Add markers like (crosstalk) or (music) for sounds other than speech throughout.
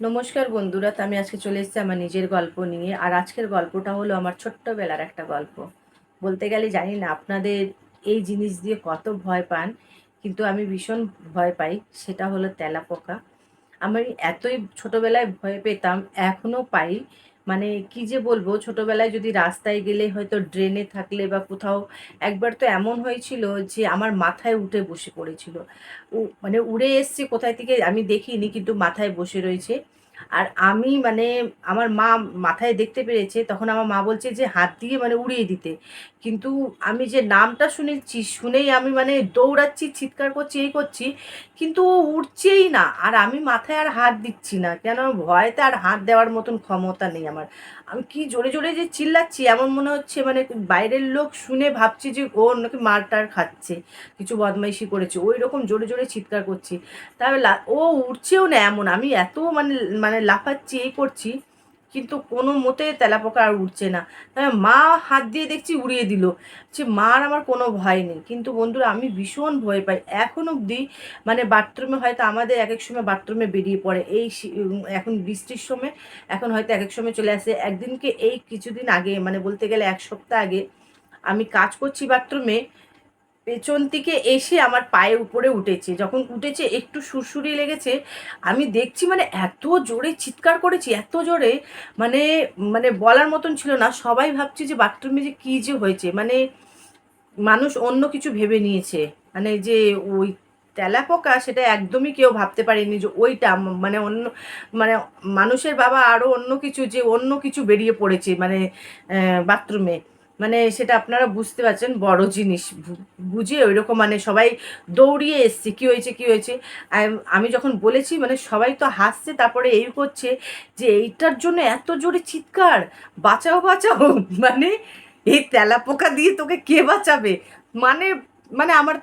নমস্কার বন্ধুরা, তো আমি আজকে চলে এসেছি আমার নিজের গল্প নিয়ে। আর আজকের গল্পটা হলো আমার ছোট্টবেলার একটা গল্প। বলতে গেলে জানি না, আপনাদের এই জিনিস দিয়ে কত ভয় পান, কিন্তু আমি ভীষণ ভয় পাই, সেটা হলো তেলাপোকা। আমি এতই ছোটবেলায় ভয় পেতাম, এখনও পাই। মানে কি যে বলব, ছোটবেলায় যদি রাস্তায় গেলে হয়তো ড্রেনে থাকলে বা কোথাও একবার তো এমন হয়েছিল যে আমার মাথায় উঠে বসে পড়েছিল। মানে উড়ে এসছে কোথায় থেকে আমি দেখিনি কিন্তু মাথায় বসে রয়েছে। আর আমি মানে আমার মা মাথায় দেখতে পেরেছে, তখন আমার মা বলছে যে হাত দিয়ে মানে উড়িয়ে দিতে। কিন্তু আমি যে নামটা শুনেছি, শুনেই আমি মানে দৌড়াচ্ছি, চিৎকার করছি, এই করছি, কিন্তু ও উঠছেই না। আর আমি মাথায় আর হাত দিচ্ছি না, কেন? ভয়তে আর হাত দেওয়ার মতন ক্ষমতা নেই আমার। আমি কি জোরে জোরে যে চিল্লাচ্ছি, এমন মনে হচ্ছে মানে বাইরের লোক শুনে ভাবছি যে ও নাকি মারটার খাচ্ছে, কিছু বদমাইশি করেছে ওই রকম জোরে জোরে চিৎকার করছি। তাহলে ও উঠছেও না এমন। আমি এত মানে মানে লাফাচ্ছি, এই করছি, কিন্তু কোনো মতে তেলাপোকা আর উঠছে না। তাহলে মা হাত দিয়ে দেখছি উড়িয়ে দিল। যে মার আমার কোনো ভয় নেই। কিন্তু বন্ধুরা, আমি ভীষণ ভয় পাই। এখন অবধি মানে বাথরুমে হয়তো আমাদের এক এক সময় বাথরুমে বেরিয়ে পড়ে। এই এখন বৃষ্টির সময়, এখন হয়তো এক এক সময় চলে আসে। একদিনকে এই কিছুদিন আগে মানে বলতে গেলে এক সপ্তাহ আগে, আমি কাজ করছি বাথরুমে পেছন থেকে এসে আমার পায়ের উপরে উঠেছে। যখন উঠেছে, একটু সুরসুরি লেগেছে। আমি দেখছি মানে এত জোরে চিৎকার করেছি, এত জোরে মানে মানে বলার মতন ছিল না। সবাই ভাবছে যে বাথরুমে যে কী যে হয়েছে। মানে মানুষ অন্য কিছু ভেবে নিয়েছে। মানে যে ওই তেলাপোকা সেটা একদমই কেউ ভাবতে পারেনি যে ওইটা। মানে অন্য মানে মানুষের বাবা আরও অন্য কিছু, যে অন্য কিছু বেরিয়ে পড়েছে মানে বাথরুমে। মানে সেটা আপনারা বুঝতে পারছেন, বড় জিনিস। বুঝে ওই রকম মানে সবাই দৌড়িয়ে এসছে, কী হয়েছে কী হয়েছে? আম- যখন বলেছি মানে সবাই তো হাসছে, তারপরে এই করছে যে এইটার জন্য এত জোরে চিৎকার, বাঁচাও বাঁচাও (laughs) মানে এই তেলা পোকা দিয়ে তোকে কে বাঁচাবে? মানে মানে আমার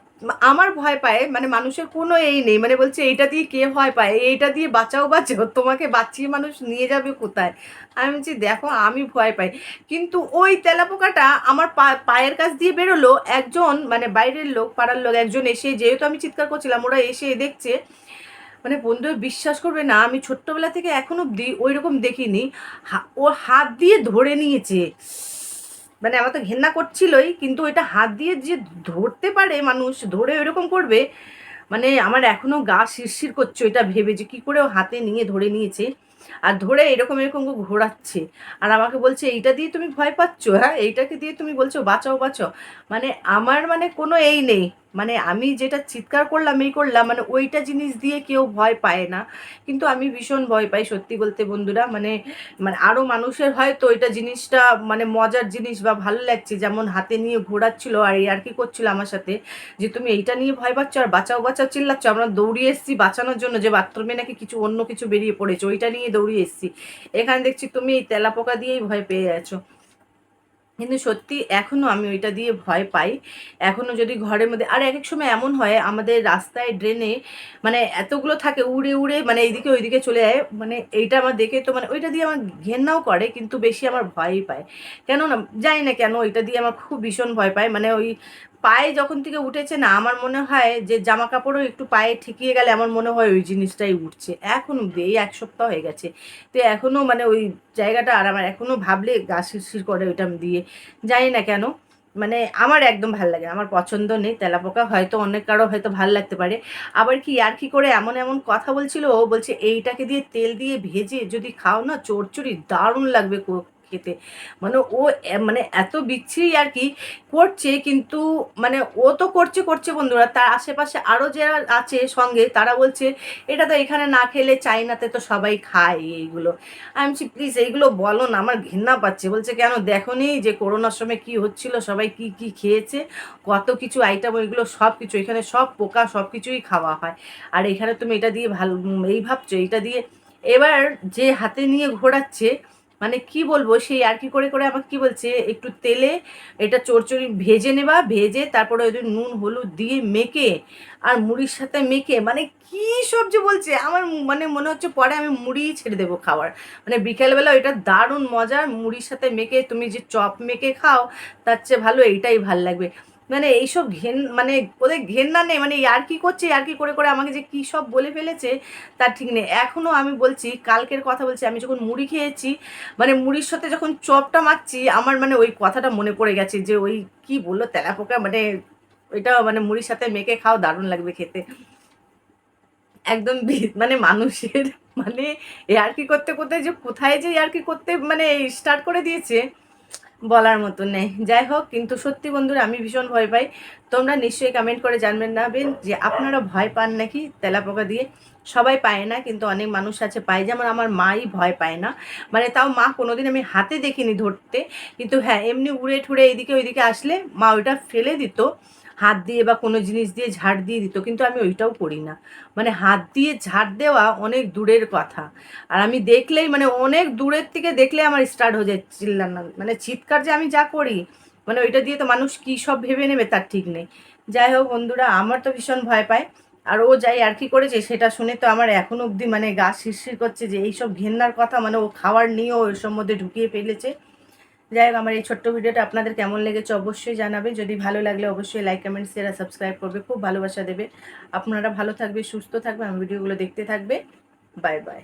আমার ভয় পায় মানে মানুষের কোনো এই নেই মানে বলছে এইটা দিয়ে কে ভয় পায়, এইটা দিয়ে বাঁচাও বাঁচাও, তোমাকে বাঁচিয়ে মানুষ নিয়ে যাবে কোথায়? আমি বলছি, দেখো, আমি ভয় পাই। কিন্তু ওই তেলাপোকাটা আমার পা- পায়ের কাছ দিয়ে বেরোলো, একজন মানে বাইরের লোক, পাড়ার লোক, একজন এসে, যেহেতু আমি চিৎকার করছিলাম, ওরা এসে দেখছে মানে বন্ধু বিশ্বাস করবে না, আমি ছোট্টবেলা থেকে এখন অবধি ওই রকম দেখিনি ও হাত দিয়ে ধরে নিয়েছে। মানে আমার তো ঘেন্না করছিলই, কিন্তু এটা হাত দিয়ে যে ধরতে পারে মানুষ, ধরে এরকম করবে মানে আমার এখনও গা শিরশির করছে এটা ভেবে যে কী করে ও হাতে নিয়ে ধরে নিয়েছে, আর ধরে এরকম এরকম ঘোরাচ্ছে। আর আমাকে বলছে, এইটা দিয়ে তুমি ভয় পাচ্ছ হ্যাঁ? এইটাকে দিয়ে তুমি বলছো, বাঁচাও বাঁচাও। মানে আমার মানে কোনো এই নেই। মানে আমি যেটা চিৎকার করলাম, এই করলাম মানে ওইটা জিনিস দিয়ে কেউ ভয় পায় না। কিন্তু আমি ভীষণ ভয় পাই সত্যি বলতে বন্ধুরা মানে মানে আরও মানুষের হয়তো ওইটা জিনিসটা মানে মজার জিনিস বা ভালো লাগছে। যেমন হাতে নিয়ে ঘোরাচ্ছিল আর আর কি করছিল আমার সাথে, যে তুমি এইটা নিয়ে ভয় পাচ্ছ আর বাঁচাও বাঁচাও, চিল্লাচ্ছ। আমরা দৌড়িয়ে এসেছি বাঁচানোর জন্য, যে বাথরুমে নাকি কিছু অন্য কিছু বেরিয়ে পড়েছে, ওইটা নিয়ে দৌড়িয়ে এসেছি। এখানে দেখছি তুমি এই তেলাপোকা দিয়েই ভয় পেয়ে গেছো কিন্তু সত্যি এখনও আমি ওইটা দিয়ে ভয় পাই। এখনও যদি ঘরের মধ্যে, আর এক এক সময় এমন হয়, আমাদের রাস্তায় ড্রেনে মানে এতগুলো থাকে, উড়ে উড়ে মানে এইদিকে ওইদিকে চলে যায় মানে এইটা আমার দেখে তো মানে ওইটা দিয়ে আমার ঘেন্নাও করে, কিন্তু বেশি আমার ভয়ই পায়। কেন না জানি না কেন, ওইটা দিয়ে আমার খুব ভীষণ ভয় পায়। মানে ওই পায়ে যখন থেকে উঠেছে না, আমার মনে হয় যে জামা কাপড়ও একটু পায়ে ঠেকিয়ে গেলে আমার মনে হয় ওই জিনিসটাই উঠছে। এখন অব্দি এই এক সপ্তাহ হয়ে গেছে। তো এখনও মানে ওই জায়গাটা আর আমার এখনও ভাবলে গা শিরশির করে ওইটা দিয়ে। জানি না কেন মানে আমার একদম ভালো লাগে আমার পছন্দ নেই, তেলাপোকা হয়তো অনেক কারও হয়তো ভালো লাগতে পারে। আবার কি, আর কি করে এমন এমন কথা বলছিল? ও বলছে, এইটাকে দিয়ে তেল দিয়ে ভেজে যদি খাও না, চড়চড়ি দারুণ লাগবে খেতে। মানে ও মানে এত বিচ্ছিরি আর কি করছে কিন্তু মানে ও তো করছে করছে বন্ধুরা। তার আশেপাশে আরও যারা আছে সঙ্গে, তারা বলছে, এটা তো এখানে না খেলে চাইনাতে তো সবাই খায় এইগুলো। আমি বলছি, প্লিজ এইগুলো বলো না, আমার ঘৃণা পাচ্ছে। বলছে, কেন দেখো নি যে করোনার সময় কি হচ্ছিল, সবাই কি কি খেয়েছে, কত কিছু আইটেম ওইগুলো সব কিছু, এখানে সব পোকা, সব কিছুই খাওয়া হয়। আর এখানে তুমি এটা দিয়ে ভালো এই ভাবছ, এইটা দিয়ে। এবার যে হাতে নিয়ে ঘোরাচ্ছে মানে কি বলব, সেই আর কি করে করে আমাকে কি বলছে, একটু তেলে এটা চড়চড়ি ভেজে নেবা, ভেজে তারপরে ওই নুন, হলুদ দিয়ে মেখে আর মুড়ির সাথে মেখে মানে কি সবজি বলছে, আমার মানে মনে হচ্ছে পরে আমি মুড়িই ছেড়ে দেবো খাওয়ার। মানে বিকেলবেলা এটা দারুণ মজার, মুড়ির সাথে মেখে তুমি যে চপ মেখে খাও, তার চেয়ে ভালো এইটাই ভালো লাগবে। মানে এইসব ঘেন মানে ওদের ঘেন্না নেই মানে আর কি করছে আর কি করে করে আমাকে যে কী সব বলে ফেলেছে, তার ঠিক নেই। এখনও আমি বলছি, কালকের কথা বলছি, আমি যখন মুড়ি খেয়েছি মানে মুড়ির সাথে যখন চপটা মাখছি, আমার মানে ওই কথাটা মনে পড়ে গেছে যে ওই কি বলল, তেলাপোকা মানে ওইটা মানে মুড়ির সাথে মেখে খাও, দারুণ লাগবে খেতে। একদম মানে মানুষের মানে আর কি করতে করতে যে কোথায় যে আর কি করতে মানে স্টার্ট করে দিয়েছে বলার মতো নেই। যাই হোক, কিন্তু সত্যি বন্ধুরা, আমি ভীষণ ভয় পাই। তোমরা নিশ্চয়ই কমেন্ট করে জানবেন না বেন যে আপনারা ভয় পান নাকি তেলাপোকা দিয়ে? সবাই পায় না, কিন্তু অনেক মানুষ আছে, পায়। যেমন আমার মাই ভয় পায় না। মানে তাও মা কোনোদিন আমি হাতে দেখিনি ধরতে। কিন্তু হ্যাঁ এমনি উড়ে ঠুড়ে এইদিকে ওইদিকে আসলে মা ওইটা ফেলে দিত। হাত দিয়ে বা কোনো জিনিস দিয়ে ঝাড় দিয়ে দিত, কিন্তু আমি ওইটাও করি না। মানে হাত দিয়ে ঝাড় দেওয়া অনেক দূরের কথা। আর আমি দেখলেই মানে অনেক দূরের থেকে দেখলে আমার স্টার্ট হয়ে যায় চিল্লানো মানে চিৎকার যে আমি যা করি মানে ওইটা দিয়ে তো মানুষ কী সব ভেবে নেবে তার ঠিক নেই। যাই হোক বন্ধুরা, আমার তো ভীষণ ভয় পায়। আর ও যাই আর কি করেছে সেটা শুনে তো আমার এখনও অবধি মানে গা শিরশির করছে যে এইসব ঘেন্নার কথা মানে ও খাওয়ার নিয়েও ওইসব মধ্যে ঢুকিয়ে ফেলেছে। যাই হোক, আমার এই ছোট্ট ভিডিওটা আপনাদের কেমন লেগেছে অবশ্যই জানাবে যদি ভালো লাগলে অবশ্যই লাইক কমেন্ট শেয়ার আর সাবস্ক্রাইব করবে। খুব ভালোবাসা দেবে। আপনারা ভালো থাকবে, সুস্থ থাকবে আমি ভিডিওগুলো দেখতে থাকবে। Bye bye